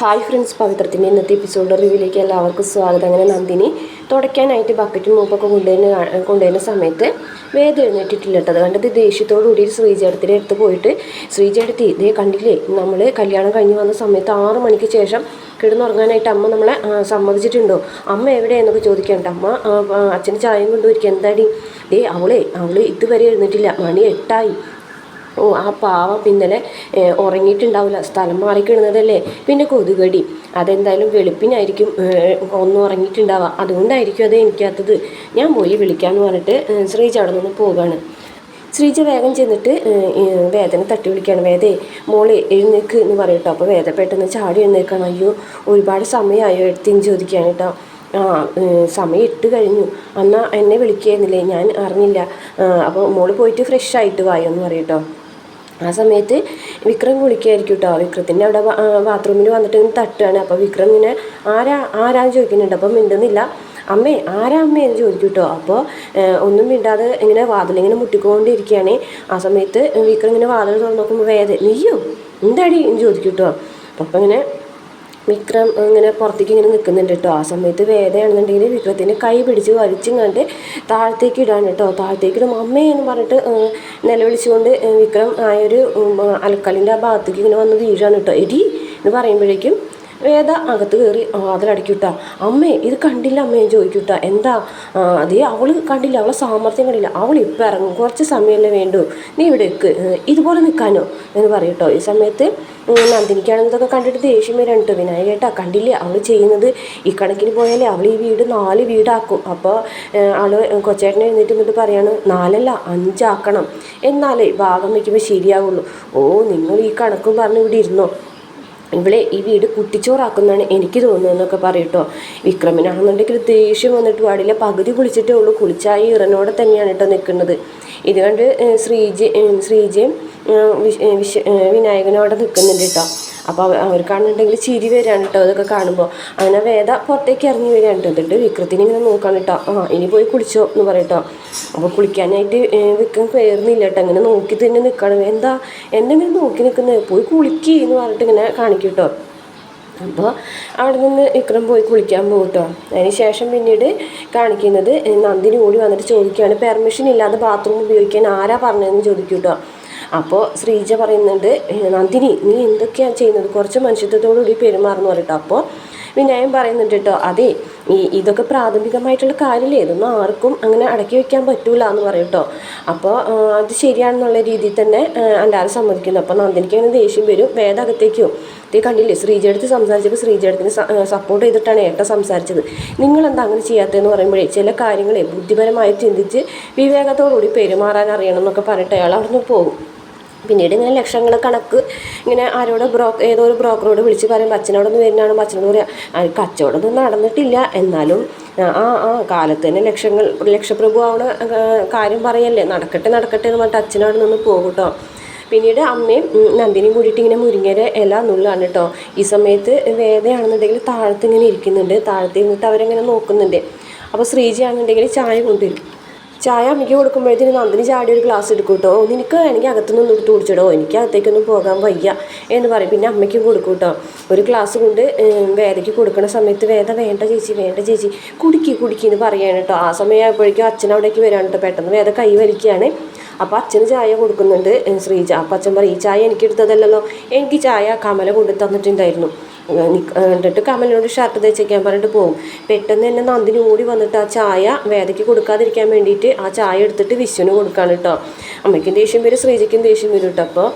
Hi friends പവിത്രത്തിന്റെ ഇന്നത്തെ episode റിവ്യൂലേക്ക് എല്ലാവർക്കും സ്വാഗതം. അങ്ങനെ നന്ദിനി തുടയ്ക്കാനായിട്ട് ബക്കറ്റും മൂപ്പൊക്കെ കൊണ്ടുവരുന്ന കൊണ്ടുവരുന്ന സമയത്ത് വേദ എഴുന്നേറ്റിട്ടില്ല കേട്ടോ. അത് കണ്ടത് ദേഷ്യത്തോടു കൂടി ശ്രീജേടത്തിന്റെ അടുത്ത് പോയിട്ട് ശ്രീജേടത്തി ഇതേ കണ്ടില്ലേ നമ്മൾ കല്യാണം കഴിഞ്ഞ് വന്ന സമയത്ത് ആറ് മണിക്ക് ശേഷം കിടന്നുറങ്ങാനായിട്ട് അമ്മ നമ്മളെ സമ്മതിച്ചിട്ടുണ്ടോ? അമ്മ എവിടെയെന്നൊക്കെ ചോദിക്കാനുണ്ട്. അമ്മ അച്ഛന്റെ ചായയും കൊണ്ടുപോയിരിക്കും എന്താടി? ഏ അവളെ അവൾ ഇതുവരെ എഴുന്നേറ്റില്ല. മണി എട്ടായി. ഓ ആ പാവം ഇന്നലെ ഉറങ്ങിയിട്ടുണ്ടാവില്ല സ്ഥലം മാറിക്കിടുന്നതല്ലേ പിന്നെ കൊതുകടി. അതെന്തായാലും വെളുപ്പിനായിരിക്കും ഒന്നും ഉറങ്ങിയിട്ടുണ്ടാവുക. അതുകൊണ്ടായിരിക്കും അത് എനിക്കകത്തത് ഞാൻ പോയി വിളിക്കാമെന്ന് പറഞ്ഞിട്ട് ശ്രീജ അവിടെ നിന്ന് പോവുകയാണ് ശ്രീജ വേഗം ചെന്നിട്ട് വേദന തട്ടി വിളിക്കുകയാണ്. വേദേ മോളെ എഴുന്നേക്ക് എന്ന് പറയും കേട്ടോ. അപ്പോൾ വേദ പെട്ടെന്ന് ചാടി എഴുന്നേൽക്കണം അയ്യോ ഒരുപാട് സമയമായോ എടുത്തിന് ചോദിക്കുകയാണ് കേട്ടോ. ആ സമയം ഇട്ട് കഴിഞ്ഞു. എന്നാൽ എന്നെ വിളിക്കുകയെന്നില്ലേ ഞാൻ അറിഞ്ഞില്ല. അപ്പോൾ മോൾ പോയിട്ട് ഫ്രഷ് ആയിട്ട് വായോ എന്ന് പറയും കേട്ടോ. ആ സമയത്ത് വിക്രം കുളിക്കുകയായിരിക്കും കേട്ടോ വിക്രത്തിന്റെ അവിടെ ബാത്റൂമിൽ വന്നിട്ട് ഇങ്ങനെ തട്ടുകയാണ്. അപ്പോൾ വിക്രം ഇങ്ങനെ ആരാ ആരാന്ന് ചോദിക്കുന്നുണ്ട്. അപ്പം മിണ്ടുന്നില്ല. അമ്മേ ആരാ അമ്മേ എന്ന് ചോദിക്കും കേട്ടോ അപ്പോൾ ഒന്നും മിണ്ടാതെ ഇങ്ങനെ വാതിലിങ്ങനെ മുട്ടിക്കൊണ്ടിരിക്കുകയാണ്. ആ സമയത്ത് വിക്രം ഇങ്ങനെ വാതിൽ തുറന്ന് നോക്കുമ്പോൾ വേദന നീയോ? എന്താടി എന്ന് ചോദിക്കും കേട്ടോ അപ്പം ഇങ്ങനെ വിക്രം ഇങ്ങനെ പുറത്തേക്ക് ഇങ്ങനെ നിൽക്കുന്നുണ്ട് കേട്ടോ. ആ സമയത്ത് വേദയാണെന്നുണ്ടെങ്കിൽ വിക്രത്തിന്റെ കൈ പിടിച്ച് വലിച്ചും കണ്ട് താഴത്തേക്ക് ഇടാണ് കേട്ടോ. താഴത്തേക്ക് ഇടും. അമ്മേ എന്ന് പറഞ്ഞിട്ട് നിലവിളിച്ചുകൊണ്ട് വിക്രം ആ ഒരു അലക്കലിന്റെ ആ ഭാഗത്തേക്ക് ഇങ്ങനെ വന്ന് വീഴാണ് കേട്ടോ. എടി എന്ന് പറയുമ്പോഴേക്കും വേദ അകത്ത് കയറി അതിലടക്കിട്ടാ. അമ്മേ ഇത് കണ്ടില്ല അമ്മേ ചോദിക്കൂട്ടാ. എന്താ? അതേ അവൾ കണ്ടില്ല അവളെ സാമർത്ഥ്യം കണ്ടില്ല. അവൾ ഇപ്പം ഇറങ്ങും. കുറച്ച് സമയമല്ലേ വേണ്ടൂ. നീ ഇവിടെ നിൽക്ക് ഇതുപോലെ നിൽക്കാനോ എന്ന് പറയട്ടോ. ഈ സമയത്ത് നന്ദിനിക്കാണെന്നതൊക്കെ കണ്ടിട്ട് ദേഷ്യം വരാണ് വിനായക വിനായകേട്ടാ കണ്ടില്ലേ? അവൾ ചെയ്യുന്നത് ഈ കണക്കിന് പോയാലേ അവൾ ഈ വീട് നാല് വീടാക്കും. അപ്പോൾ ആൾ കൊച്ചേട്ടനെ എഴുന്നേറ്റ് എന്നിട്ട് പറയാണ് നാലല്ല അഞ്ചാക്കണം. എന്നാലേ ഭാഗം വയ്ക്കുമ്പോൾ ശരിയാവുള്ളൂ. ഓ നിങ്ങൾ ഈ കണക്കും പറഞ്ഞ് ഇവിടെ ഇരുന്നോ? ഇവിടെ ഈ വീട് കുട്ടിച്ചോറാക്കുന്നതാണ് എനിക്ക് തോന്നുന്നതെന്നൊക്കെ പറയട്ടോ വിക്രമിനാണെന്നുണ്ടെങ്കിൽ ദേഷ്യം വന്നിട്ട് പാടില്ല പകുതി കുളിച്ചിട്ടേ ഉള്ളൂ. കുളിച്ചായി ഇറനോടെ തന്നെയാണ് കേട്ടോ നിൽക്കുന്നത്. ഇത് കണ്ട് ശ്രീജ ശ്രീജയും ഏഹ് വിശ് ഏഹ് വിശ് ഏഹ് വിനായകനോടെ നിൽക്കുന്നുണ്ട് കേട്ടോ അപ്പോൾ അവർ അവർക്കാണെന്നുണ്ടെങ്കിൽ ചിരി വരികയാണ് കേട്ടോ അതൊക്കെ കാണുമ്പോൾ അങ്ങനെ വേദ പുറത്തേക്ക് ഇറങ്ങി വരികയാണ് കേട്ടോ എന്നിട്ട് വിക്രത്തിനെ ഇങ്ങനെ നോക്കാൻ കേട്ടോ ആ ഇനി പോയി കുളിച്ചോ എന്ന് പറയട്ടോ അപ്പോൾ കുളിക്കാനായിട്ട് വിക്രം കയറുന്നില്ല കേട്ടോ അങ്ങനെ നോക്കി തന്നെ നിൽക്കണം എന്താ എന്നെ ഇങ്ങനെ നോക്കി നിൽക്കുന്നത് പോയി കുളിക്ക് എന്ന് പറഞ്ഞിട്ട് ഇങ്ങനെ കാണിക്കും കേട്ടോ അപ്പോൾ അവിടെ നിന്ന് വിക്രം പോയി കുളിക്കാൻ പോകും കേട്ടോ അതിന് ശേഷം പിന്നീട് കാണിക്കുന്നത് നന്ദിനി ഓടി വന്നിട്ട് ചോദിക്കുകയാണ് പെർമിഷൻ ഇല്ലാതെ ബാത്റൂം ഉപയോഗിക്കാൻ ആരാ പറഞ്ഞതെന്ന് ചോദിക്കും കേട്ടോ അപ്പോൾ ശ്രീജ പറയുന്നുണ്ട് നന്ദിനി നീ എന്തൊക്കെയാണ് ചെയ്യുന്നത്? കുറച്ച് മനുഷ്യത്വത്തോടുകൂടി പെരുമാറുന്നു പറഞ്ഞിട്ട് അപ്പോൾ വിനായൻ പറയുന്നുണ്ട് കേട്ടോ അതെ ഈ ഇതൊക്കെ പ്രാഥമികമായിട്ടുള്ള കാര്യമില്ലേ ഇതൊന്നും ആർക്കും അങ്ങനെ അടക്കി വെക്കാൻ പറ്റൂല എന്ന് പറയും കേട്ടോ. അപ്പോൾ അത് ശരിയാണെന്നുള്ള രീതിയിൽ തന്നെ എല്ലാവരും സമ്മതിക്കുന്നു. അപ്പോൾ നന്ദിനിക്ക് അങ്ങനെ ദേഷ്യം വരും വേദകത്തേക്കും ഇതേ കണ്ടില്ലേ ശ്രീജയടുത്ത് സംസാരിച്ചപ്പോൾ ശ്രീജയടത്തിന് സപ്പോർട്ട് ചെയ്തിട്ടാണ് ഏട്ട സംസാരിച്ചത്. നിങ്ങളെന്താ അങ്ങനെ ചെയ്യാത്തതെന്ന് പറയുമ്പോഴേ ചില കാര്യങ്ങളെ ബുദ്ധിപരമായി ചിന്തിച്ച് വിവേകത്തോടുകൂടി പെരുമാറാൻ അറിയണം എന്നൊക്കെ പറഞ്ഞിട്ട് അയാൾ അവിടെ നിന്ന് പോകും. പിന്നീട് ഇങ്ങനെ ലക്ഷങ്ങൾ കണക്ക് ഇങ്ങനെ ആരോട് ബ്രോ ഏതോ ഒരു ബ്രോക്കറോട് വിളിച്ച് പറയുമ്പോൾ അച്ഛനോടൊന്ന് വരുന്നതാണ് അച്ഛനോട് പറയാം "ആ, കച്ചവടമൊന്നും നടന്നിട്ടില്ല. എന്നാലും ആ ആ കാലത്ത് തന്നെ ലക്ഷങ്ങൾ ലക്ഷപ്രഭു ആവണ കാര്യം പറയല്ലേ. നടക്കട്ടെ നടക്കട്ടെ എന്ന് പറഞ്ഞിട്ട് അച്ഛനോട് നിന്ന് പോകട്ടോ പിന്നീട് അമ്മയും നന്ദിനി കൂടിയിട്ട് ഇങ്ങനെ മുരിങ്ങര ഇല നുള്ളാണ് കേട്ടോ ഈ സമയത്ത് വേദയാണെന്നുണ്ടെങ്കിൽ താഴത്ത് ഇങ്ങനെ ഇരിക്കുന്നുണ്ട്. താഴത്ത് ഇരുന്നിട്ട് അവരെങ്ങനെ നോക്കുന്നുണ്ട്. അപ്പോൾ ശ്രീജയാണെന്നുണ്ടെങ്കിൽ ചായ കൊണ്ടുവരും. ചായ അമ്മയ്ക്ക് കൊടുക്കുമ്പോഴത്തേന് നന്ദിനി ചാടി ഒരു ഗ്ലാസ് എടുക്കും കേട്ടോ. "ഓ, നിനക്ക് വേണമെങ്കിൽ അകത്തുനിന്ന് ഒന്ന് എടുത്ത് കുടിച്ചിടോ. എനിക്ക് അകത്തേക്കൊന്നും പോകാൻ വയ്യ എന്ന് പറയും. പിന്നെ അമ്മയ്ക്കും കൊടുക്കും കേട്ടോ. ഒരു ഗ്ലാസ് കൊണ്ട് വേദയ്ക്ക് കൊടുക്കുന്ന സമയത്ത് വേദ വേണ്ട ചേച്ചി വേണ്ട ചേച്ചി കുടിക്കി കുടിക്കി എന്ന് പറയാണ് കേട്ടോ. ആ സമയമായപ്പോഴേക്കും അച്ഛൻ അവിടേക്ക് വരാണ് കേട്ടോ. പെട്ടെന്ന് വേദ കൈ വലിക്കുകയാണ്. അപ്പോൾ അച്ഛന് ചായ കൊടുക്കുന്നുണ്ട് ശ്രീജ. അപ്പം അച്ഛൻ പറയും ഈ ചായ എനിക്ക് എടുത്തതല്ലല്ലോ. എനിക്ക് ചായ കമല കൊണ്ടു തന്നിട്ടുണ്ടായിരുന്നു എന്നിട്ട് കമലിനോട് ഷർട്ട് തയ്ച്ചേക്കാൻ പറഞ്ഞിട്ട് പോകും. പെട്ടെന്ന് തന്നെ നന്ദിനി ഓടി വന്നിട്ട് ആ ചായ വേദയ്ക്ക് കൊടുക്കാതിരിക്കാൻ വേണ്ടിയിട്ട് ആ ചായ എടുത്തിട്ട് വിശ്വന് കൊടുക്കാണ് കേട്ടോ അമ്മയ്ക്കും ദേഷ്യം വരും ശ്രീജയ്ക്കും ദേഷ്യം വരും കേട്ടോ അപ്പോൾ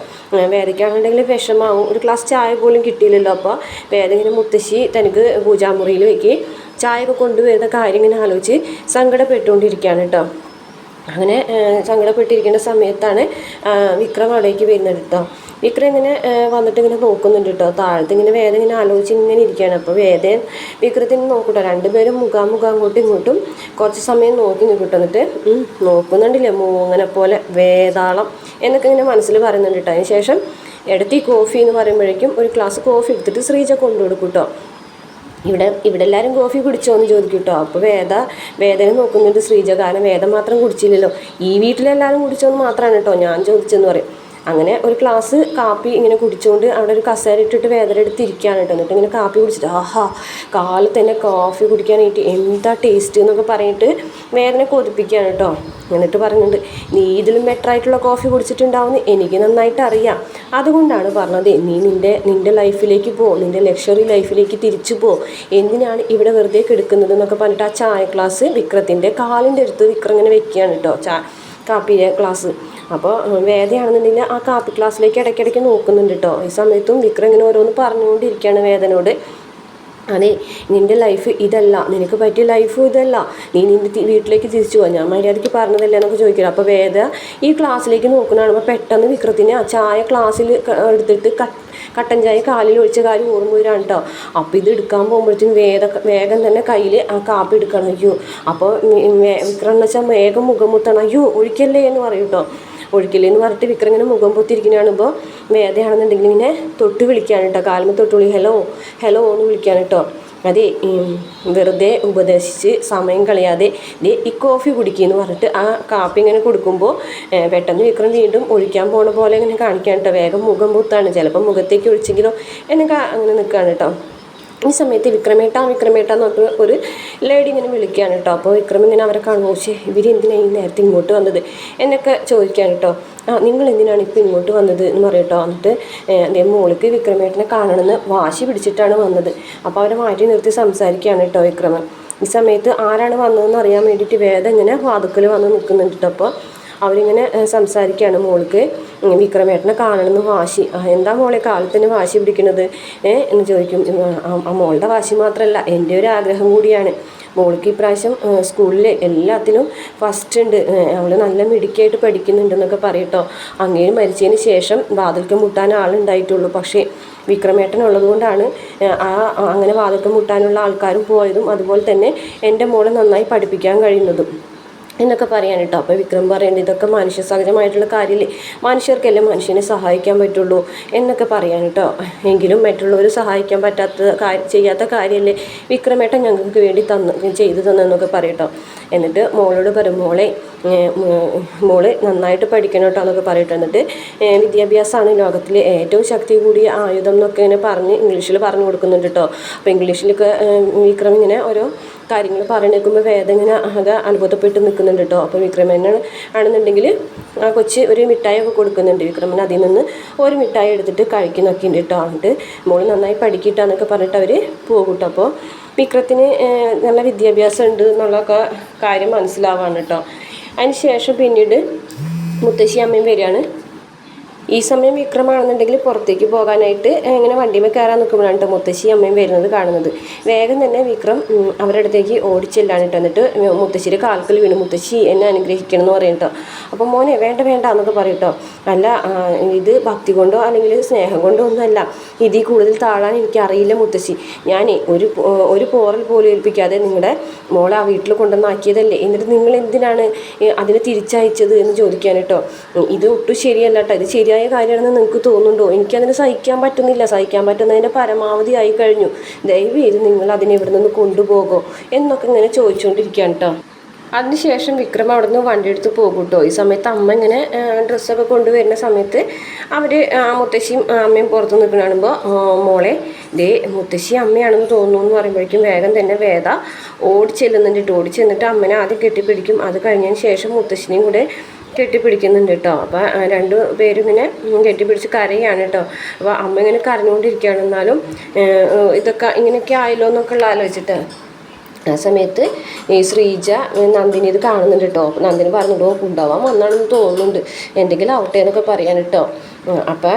വേദയ്ക്കാണെന്നുണ്ടെങ്കിൽ വിഷമാവും. ഒരു ഗ്ലാസ് ചായ പോലും കിട്ടിയില്ലല്ലോ. അപ്പോൾ വേദ ഇങ്ങനെ മുത്തശ്ശി തനിക്ക് പൂജാമുറിയിൽ വെക്കി ചായ ഒക്കെ കൊണ്ടുവരുന്ന കാര്യം ഇങ്ങനെ ആലോചിച്ച് സങ്കടപ്പെട്ടുകൊണ്ടിരിക്കുകയാണ് കേട്ടോ അങ്ങനെ സങ്കടപ്പെട്ടിരിക്കുന്ന സമയത്താണ് വിക്രം അവിടേക്ക് വരുന്നത് കേട്ടോ വിക്രം ഇങ്ങനെ വന്നിട്ട് ഇങ്ങനെ നോക്കുന്നുണ്ട് കേട്ടോ താഴത്ത് ഇങ്ങനെ വേദന ഇങ്ങനെ ആലോചിച്ച് ഇങ്ങനെ ഇരിക്കുകയാണ്. അപ്പോൾ വേദൻ വിക്രത്തിന് നോക്കൂട്ടോ. രണ്ടുപേരും മുഖാമുഖം അങ്ങോട്ടും ഇങ്ങോട്ടും കുറച്ച് സമയം നോക്കി നിൽക്കട്ടോ എന്നിട്ട് നോക്കുന്നുണ്ടില്ലേ മൂങ്ങനെ പോലെ വേതാളം എന്നൊക്കെ ഇങ്ങനെ മനസ്സിൽ പറയുന്നുണ്ട് കേട്ടോ അതിന് ശേഷം ഇടത്തി കോഫി എന്ന് പറയുമ്പോഴേക്കും ഒരു ഗ്ലാസ് കോഫി എടുത്തിട്ട് ശ്രീജ കൊണ്ടു കൊടുക്കും കേട്ടോ ഇവിടെ ഇവിടെ എല്ലാവരും കോഫി കുടിച്ചോ എന്ന് ചോദിക്കും കേട്ടോ അപ്പോൾ വേദ വേദന നോക്കുന്നുണ്ട് ശ്രീജ. കാരണം വേദം മാത്രം കുടിച്ചില്ലല്ലോ. ഈ വീട്ടിലെല്ലാവരും കുടിച്ചോ എന്ന് മാത്രമാണ് കേട്ടോ ഞാൻ ചോദിച്ചെന്ന് പറയും. അങ്ങനെ ഒരു ക്ലാസ് കാപ്പി ഇങ്ങനെ കുടിച്ചുകൊണ്ട് അവിടെ ഒരു കസേര ഇട്ടിട്ട് വേദന എടുത്തിരിക്കുകയാണ് കേട്ടോ. എന്നിട്ട് ഇങ്ങനെ കാപ്പി കുടിച്ചിട്ട് ആഹാ കാലത്ത് തന്നെ കോഫി കുടിക്കാനായിട്ട് എന്താ ടേസ്റ്റ് എന്നൊക്കെ പറഞ്ഞിട്ട് വേദന കൊതിപ്പിക്കുകയാണ് കേട്ടോ. എന്നിട്ട് പറയുന്നുണ്ട് നീ ഇതിലും ബെറ്റർ ആയിട്ടുള്ള കോഫി കുടിച്ചിട്ടുണ്ടാവുമെന്ന് എനിക്ക് നന്നായിട്ട് അറിയാം. അതുകൊണ്ടാണ് പറഞ്ഞത് നീ നിന്റെ നിന്റെ ലൈഫിലേക്ക് പോ നിന്റെ ലക്ഷറി ലൈഫിലേക്ക് തിരിച്ചു പോ. എന്തിനാണ് ഇവിടെ വെറുതെ കെടുക്കുന്നത് എന്നൊക്കെ പറഞ്ഞിട്ട് ആ ചായ ക്ലാസ് വിക്രത്തിന്റെ കാലിന്റെ അടുത്ത് വിക്രം ഇങ്ങനെ വെക്കുകയാണ് കേട്ടോ. ചാ കാപ്പിയുടെ ഗ്ലാസ് അപ്പോൾ വേദയാണെന്നുണ്ടെങ്കിൽ ആ കാപ്പി ക്ലാസ്സിലേക്ക് ഇടയ്ക്കിടയ്ക്ക് നോക്കുന്നുണ്ട് കേട്ടോ ഈ സമയത്തും വിക്രം ഇങ്ങനെ ഓരോന്ന് പറഞ്ഞുകൊണ്ടിരിക്കുകയാണ് വേദനോട് അതെ നിന്റെ ലൈഫ് ഇതല്ല. നിനക്ക് പറ്റിയ ലൈഫും ഇതല്ല. നീ നിന്റെ വീട്ടിലേക്ക് തിരിച്ചു പോകാം ഞാൻ മര്യാദയ്ക്ക് പറഞ്ഞതല്ലേ എന്നൊക്കെ ചോദിക്കില്ല അപ്പോൾ വേദ ഈ ക്ലാസ്സിലേക്ക് നോക്കുന്നതാണ്. അപ്പോൾ പെട്ടെന്ന് വിക്രത്തിന് ആ ചായ ക്ലാസ്സിൽ എടുത്തിട്ട് കട്ടൻ ചായ കാലിൽ ഒഴിച്ച കാര്യം ഓർമ്മ വരാണ് കേട്ടോ അപ്പോൾ ഇത് എടുക്കാൻ പോകുമ്പോഴത്തേക്കും വേദ വേഗം തന്നെ കയ്യിൽ ആ കാപ്പി എടുക്കണം. അയ്യോ അപ്പോൾ വിക്രം എന്ന് വെച്ചാൽ വേഗം മുഖം മുത്തണം. അയ്യോ ഒഴിക്കല്ലേ എന്ന് പറയും കേട്ടോ ഒഴിക്കലെന്ന് പറഞ്ഞിട്ട് വിക്രം ഇങ്ങനെ മുഖം പൊത്തിരിക്കുന്നതാണ് ഇപ്പോൾ വേദയാണെന്നുണ്ടെങ്കിൽ ഇങ്ങനെ തൊട്ട് വിളിക്കുകയാണ് കേട്ടോ. കാലമ തൊട്ട് വിളി. ഹലോ ഹലോ എന്ന് വിളിക്കുകയാണ് കേട്ടോ. അതെ വെറുതെ ഉപദേശിച്ച് സമയം കളയാതെ ദേ ഈ കോഫി കുടിക്കുമെന്ന് പറഞ്ഞിട്ട് ആ കാപ്പി ഇങ്ങനെ കൊടുക്കുമ്പോൾ പെട്ടെന്ന് വിക്രം വീണ്ടും ഒഴിക്കാൻ പോണ പോലെ ഇങ്ങനെ കാണിക്കാൻ കേട്ടോ. വേഗം മുഖം പൂത്താണ്. ചിലപ്പോൾ മുഖത്തേക്ക് ഒഴിച്ചെങ്കിലോ എന്നൊക്കെ അങ്ങനെ നിൽക്കുകയാണ് കേട്ടോ. ഈ സമയത്ത് വിക്രമേട്ട വിക്രമേട്ട എന്ന് ഒരു ലേഡി ഇങ്ങനെ വിളിക്കുകയാണ് കേട്ടോ അപ്പോൾ വിക്രം ഇങ്ങനെ അവരെ കാണുമ്പോൾ പക്ഷേ ഇവർ എന്തിനാണ് ഈ നേരത്തെ ഇങ്ങോട്ട് വന്നത്? എന്നൊക്കെ ചോദിക്കാൻ കേട്ടോ ആ നിങ്ങൾ എന്തിനാണ് ഇപ്പോൾ ഇങ്ങോട്ട് വന്നത്? എന്ന് പറയും കേട്ടോ എന്നിട്ട് അതേ മോൾക്ക് വിക്രമേട്ടനെ കാണണമെന്ന് വാശി പിടിച്ചിട്ടാണ് വന്നത്. അപ്പോൾ അവരെ മാറ്റി നിർത്തി സംസാരിക്കുകയാണ് കേട്ടോ വിക്രമൻ. ഈ സമയത്ത് ആരാണ് വന്നതെന്ന് അറിയാൻ വേണ്ടിയിട്ട് വേദം ഇങ്ങനെ വാതുക്കൽ വന്ന് നിൽക്കുന്നുണ്ട് കേട്ടോ അപ്പോൾ അവരിങ്ങനെ സംസാരിക്കുകയാണ് മോൾക്ക്. വിക്രമേട്ടനെ കാണണമെന്ന് വാശി. എന്താ മോളെ കാലത്തിന് വാശി പിടിക്കുന്നത്? എന്ന് ചോദിക്കും. ആ, മോളുടെ വാശി മാത്രമല്ല എന്റെ ഒരു ആഗ്രഹം കൂടിയാണ്. മോൾക്ക് ഇപ്രാവശ്യം സ്കൂളിൽ എല്ലാത്തിലും ഫസ്റ്റ് ഉണ്ട്. അവൾ നല്ല മിടുക്കിയായിട്ട് പഠിക്കുന്നുണ്ടെന്നൊക്കെ പറയട്ടോ. അങ്ങേര് മരിച്ചതിന് ശേഷം വാതിൽക്ക് മുട്ടാൻ ആളുണ്ടായിട്ടുള്ളൂ. പക്ഷേ വിക്രമേട്ടൻ ഉള്ളതുകൊണ്ടാണ് ആ ആ, അങ്ങനെ വാതിൽക്ക് മുട്ടാനുള്ള ആൾക്കാരും പോയതും അതുപോലെ തന്നെ എന്റെ മോളെ നന്നായി പഠിപ്പിക്കാൻ കഴിയുന്നതും. എന്നൊക്കെ പറയാൻ കേട്ടോ അപ്പോൾ വിക്രം പറയുന്നത് ഇതൊക്കെ മനുഷ്യ സഹജമായിട്ടുള്ള കാര്യമില്ലേ മനുഷ്യർക്കല്ലേ മനുഷ്യനെ സഹായിക്കാൻ പറ്റുള്ളൂ? എന്നൊക്കെ പറയാൻ കേട്ടോ എങ്കിലും മറ്റുള്ളവർ സഹായിക്കാൻ പറ്റാത്ത കാര്യം ചെയ്യാത്ത കാര്യമല്ലേ വിക്രമേട്ടൻ ഞങ്ങൾക്ക് വേണ്ടി തന്ന് ചെയ്തു തന്നെന്നൊക്കെ പറയട്ടോ. എന്നിട്ട് മോളോട് പറയും മോളെ മോൾ നന്നായിട്ട് പഠിക്കണം കേട്ടോ എന്നൊക്കെ പറയട്ടോ. എന്നിട്ട് വിദ്യാഭ്യാസമാണ് ലോകത്തിലെ ഏറ്റവും ശക്തി കൂടിയ ആയുധം എന്നൊക്കെ ഇങ്ങനെ പറഞ്ഞ് ഇംഗ്ലീഷിൽ പറഞ്ഞു കൊടുക്കുന്നുണ്ട് കേട്ടോ അപ്പോൾ ഇംഗ്ലീഷിലൊക്കെ വിക്രം ഇങ്ങനെ ഓരോ കാര്യങ്ങൾ പറഞ്ഞു നിൽക്കുമ്പോൾ വേദന ആകെ അത്ഭുതപ്പെട്ട് നിൽക്കുന്നുണ്ട് കേട്ടോ. അപ്പോൾ വിക്രമനാണ് ആണെന്നുണ്ടെങ്കിൽ ആ കൊച്ച് ഒരു മിഠായി ഒക്കെ കൊടുക്കുന്നുണ്ട്. വിക്രമൻ അതിൽ നിന്ന് ഒരു മിഠായി എടുത്തിട്ട് കഴിക്കുന്നൊക്കെ ഉണ്ട് കേട്ടോ. എന്നിട്ട് മോൾ നന്നായി പഠിക്കിട്ടാന്നൊക്കെ പറഞ്ഞിട്ട് അവർ പോകും കേട്ടോ. അപ്പോൾ വിക്രത്തിന് നല്ല വിദ്യാഭ്യാസം ഉണ്ട് എന്നുള്ളൊക്കെ കാര്യം മനസ്സിലാവാണ് കേട്ടോ. അതിന് ശേഷം പിന്നീട് മുത്തശ്ശി അമ്മയും വരികയാണ്. ഈ സമയം വിക്രമാണെന്നുണ്ടെങ്കിൽ പുറത്തേക്ക് പോകാനായിട്ട് ഇങ്ങനെ വണ്ടിമേ കയറാൻ നിൽക്കുമ്പോഴാണ് കേട്ടോ മുത്തശ്ശി അമ്മയും വരുന്നത് കാണുന്നത്. വേഗം തന്നെ വിക്രം അവരുടെ അടുത്തേക്ക് ഓടിച്ചെല്ലാണ് കേട്ടോ എന്നിട്ട് മുത്തശ്ശിയുടെ കാൽക്കൽ വീണ്. മുത്തശ്ശി എന്നെ അനുഗ്രഹിക്കണം എന്ന് പറയും കേട്ടോ അപ്പോൾ മോനെ വേണ്ട വേണ്ട എന്നൊക്കെ പറയും കേട്ടോ അല്ല ഇത് ഭക്തി കൊണ്ടോ അല്ലെങ്കിൽ സ്നേഹം കൊണ്ടോ ഒന്നുമല്ല. ഇതിൽ കൂടുതൽ താഴാൻ എനിക്കറിയില്ല മുത്തശ്ശി. ഞാൻ ഒരു ഒരു പോറൽ പോലും ഏൽപ്പിക്കാതെ നിങ്ങളുടെ മോളെ ആ വീട്ടിൽ കൊണ്ടുവന്നാക്കിയതല്ലേ എന്നിട്ട് നിങ്ങൾ എന്തിനാണ് അതിനെ തിരിച്ചയച്ചത് എന്ന് ചോദിക്കാൻ കേട്ടോ ഇത് ഒട്ടും ശരിയല്ല കേട്ടോ ഇത് ശരിയായ കാര്യമാണെന്ന് നിങ്ങൾക്ക് തോന്നുന്നുണ്ടോ? എനിക്കതിന് സഹിക്കാൻ പറ്റുന്നില്ല. സഹിക്കാൻ പറ്റുന്നതിന്റെ പരമാവധി ആയി കഴിഞ്ഞു. ദയവ് ചെയ്ത് നിങ്ങൾ അതിനെ ഇവിടെ നിന്ന് കൊണ്ടുപോകോ എന്നൊക്കെ ഇങ്ങനെ ചോദിച്ചുകൊണ്ടിരിക്കുകയാണ് കേട്ടോ അതിനുശേഷം വിക്രം അവിടെ നിന്ന് വണ്ടി എടുത്ത് പോകും കേട്ടോ ഈ സമയത്ത് അമ്മ ഇങ്ങനെ ഡ്രസ്സൊക്കെ കൊണ്ടുവരുന്ന സമയത്ത് അവർ മുത്തശ്ശിയും അമ്മയും പുറത്ത് നിൽക്കുന്ന കാണുമ്പോൾ മോളെ ദേ മുത്തശ്ശി അമ്മയാണെന്ന് തോന്നുന്നു എന്ന് പറയുമ്പോഴേക്കും വേഗം തന്നെ വേദ ഓടിച്ചെല്ലുന്നുണ്ട് കേട്ടോ ഓടിച്ചെന്നിട്ട് അമ്മനെ ആദ്യം കെട്ടിപ്പിടിക്കും. അത് കഴിഞ്ഞതിന് ശേഷം മുത്തശ്ശിനെയും കൂടെ കെട്ടിപ്പിടിക്കുന്നുണ്ട് കേട്ടോ. അപ്പോൾ രണ്ട് പേരും ഇങ്ങനെ കെട്ടിപ്പിടിച്ച് കരയാണ് കേട്ടോ. അപ്പോൾ അമ്മ ഇങ്ങനെ കരഞ്ഞുകൊണ്ടിരിക്കുകയാണ്. എന്നാലും ഇതൊക്കെ ഇങ്ങനെയൊക്കെ ആയല്ലോ എന്നൊക്കെ ഉള്ള ആലോചിച്ചിട്ട്. ആ സമയത്ത് ഈ ശ്രീജ നന്ദിനി ഇത് കാണുന്നുണ്ട് കേട്ടോ. നന്ദിനി പറഞ്ഞിട്ടോ കൊണ്ടുപോകാൻ വന്നാണെന്ന് തോന്നുന്നുണ്ട്. എന്തെങ്കിലും ആവട്ടെ എന്നൊക്കെ പറയാൻ കേട്ടോ. അപ്പം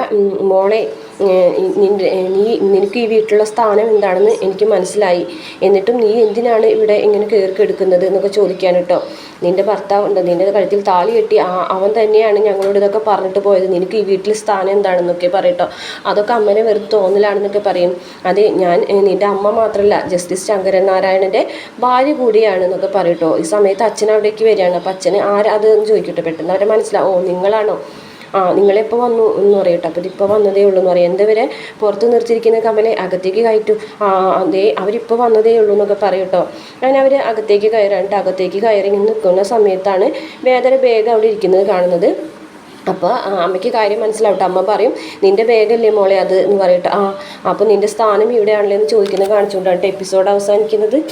മോളെ നീ നിനക്ക് ഈ വീട്ടിലുള്ള സ്ഥാനം എന്താണെന്ന് എനിക്ക് മനസ്സിലായി. എന്നിട്ടും നീ എന്തിനാണ് ഇവിടെ ഇങ്ങനെ കയറി കെടുക്കുന്നത് എന്നൊക്കെ ചോദിക്കാൻ കേട്ടോ നിന്റെ ഭർത്താവുണ്ട് നിന്റെ കഴുത്തിൽ താലി കെട്ടി അവൻ തന്നെയാണ് ഞങ്ങളോട് ഇതൊക്കെ പറഞ്ഞിട്ട് പോയത്. നിനക്ക് ഈ വീട്ടിൽ സ്ഥാനം എന്താണെന്നൊക്കെ പറയട്ടോ അതൊക്കെ അമ്മനെ വെറും തോന്നലാണെന്നൊക്കെ പറയും. അതെ ഞാൻ നിന്റെ അമ്മ മാത്രമല്ല ജസ്റ്റിസ് ശങ്കരൻ നാരായണന്റെ ഭാര്യ കൂടിയാണ് എന്നൊക്കെ പറയട്ടോ ഈ സമയത്ത് അച്ഛൻ അവിടേക്ക് വരികയാണ്. അപ്പം അച്ഛന് ആരാ അത് ചോദിക്കട്ടെ പെട്ടെന്ന് അവരെ മനസ്സിലാവും. ഓ നിങ്ങളാണോ? ആ നിങ്ങളെപ്പോൾ വന്നു എന്ന് പറയട്ടെ. അപ്പോൾ ഇതിപ്പോൾ വന്നതേ ഉള്ളൂ എന്ന് പറയും. എന്തവരെ പുറത്ത് നിർത്തിയിരിക്കുന്ന കമലെ അകത്തേക്ക് കയറ്റും. ആ അതേ അവരിപ്പോൾ വന്നതേ ഉള്ളൂ എന്നൊക്കെ പറയട്ടോ. അങ്ങനെ അവർ അകത്തേക്ക് കയറാനിട്ട് അകത്തേക്ക് കയറി നിൽക്കുന്ന സമയത്താണ് വേദന ബേഗം അവിടെ ഇരിക്കുന്നത് കാണുന്നത്. അപ്പോൾ അമ്മയ്ക്ക് കാര്യം മനസ്സിലാവട്ടെ. അമ്മ പറയും നിന്റെ ബാഗല്ലേ മോളെ അത്? എന്ന് പറയട്ടെ. ആ അപ്പോൾ നിന്റെ സ്ഥാനം ഇവിടെയാണല്ലോ എന്ന് ചോദിക്കുന്നത് കാണിച്ചുകൊണ്ടാണ് എപ്പിസോഡ് അവസാനിക്കുന്നത്.